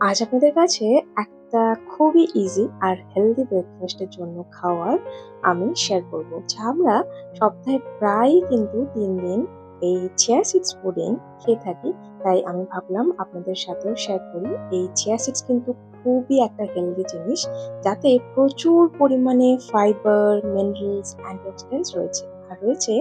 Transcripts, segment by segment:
আজ আপনাদের কাছে একটা খুবই ইজি আর হেলদি ব্রেকফাস্টের জন্য খাওয়ার আমি শেয়ার করব, যা আমরা সপ্তাহে প্রায়ই কিন্তু তিন দিন এই চিয়া সিডস পুডিং খেয়ে থাকি। তাই আমি ভাবলাম আপনাদের সাথেও শেয়ার করি। এই চিয়া সিডস কিন্তু খুবই একটা হেলদি জিনিস, যাতে প্রচুর পরিমাণে ফাইবার মিনারেলস অ্যান্টিঅক্সিডেন্টস রয়েছে। রয়েছে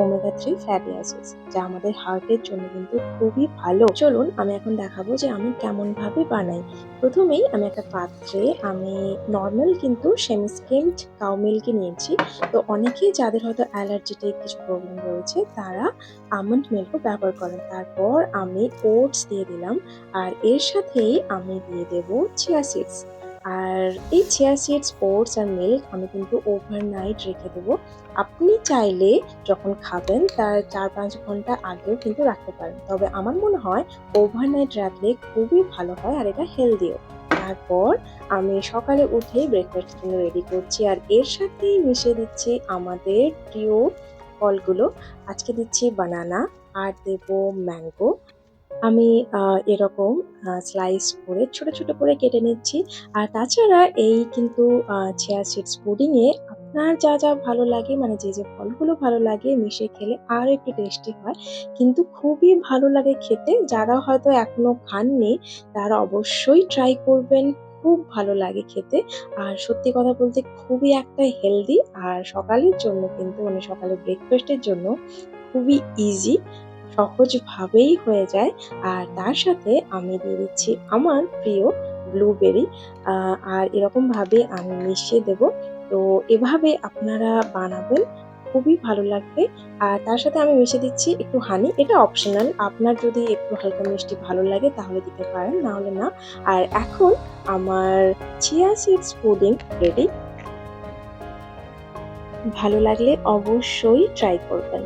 ওমেগা থ্রি ফ্যাটি অ্যাসিডস যা আমাদের হার্টের জন্য কিন্তু খুবই ভালো। চলুন, আমি এখন দেখাবো যে আমি কেমন ভাবে বানাই। প্রথমেই আমি একটা পাত্রে আমি নর্মাল কিন্তু সেমি স্কিমড কাউ মিল্কই নিয়েছি। তো অনেকেই যাদের হয়তো অ্যালার্জিটিক কিছু প্রবলেম রয়েছে, তারা আমন্ড মিল্কও ব্যবহার করেন। তারপর আমি ওটস দিয়ে দিলাম, আর এর সাথেই আমি দিয়ে দেবো চিয়া সিডস আর এই চিয়া সিডস ওটস আর মিল্ক আমি কিন্তু ওভারনাইট রেখে দেবো। আপনি চাইলে যখন খাবেন, তার চার পাঁচ ঘণ্টা আগেও কিন্তু রাখতে পারেন। তবে আমার মনে হয় ওভারনাইট রাখলে খুবই ভালো হয় আর এটা হেলদিও তারপর আমি সকালে উঠে ব্রেকফাস্ট জন্য রেডি করছি। আর এর সাথেই মিশে দিচ্ছি আমাদের প্রিয় ফলগুলো। আজকে দিচ্ছি বানানা আর দেবো ম্যাঙ্গো আমি এরকম স্লাইস করে ছোট ছোট করে কেটে নিচ্ছি। আর তাছাড়া এই কিন্তু চিয়া সিডস পুডিংয়ে আপনার যা যা ভালো লাগে মানে যে যে ফলগুলো ভালো লাগে মিশে খেলে আরও একটু টেস্টি হয়। কিন্তু খুবই ভালো লাগে খেতে। যারা হয়তো এখনও খাননি, তারা অবশ্যই ট্রাই করবেন। খুব ভালো লাগে খেতে। আর সত্যি কথা বলতে খুবই একটা হেলদি আর সকালের জন্য কিন্তু মানে সকালে ব্রেকফাস্টের জন্য খুবই ইজি সহজভাবেই হয়ে যায়। আর তার সাথে আমি দিয়ে দিচ্ছি আমার প্রিয় ব্লুবেরি আর এরকমভাবে আমি মিশিয়ে দেব। তো এভাবে আপনারা বানাবেন, খুবই ভালো লাগবে। আর তার সাথে আমি মিশিয়ে দিচ্ছি একটু হানি এটা অপশনাল আপনার যদি একটু হালকা মিষ্টি ভালো লাগে তাহলে দিতে পারেন না হলে না। আর এখন আমার চিয়া সিডস পুডিং রেডি ভালো লাগলে অবশ্যই ট্রাই করবেন।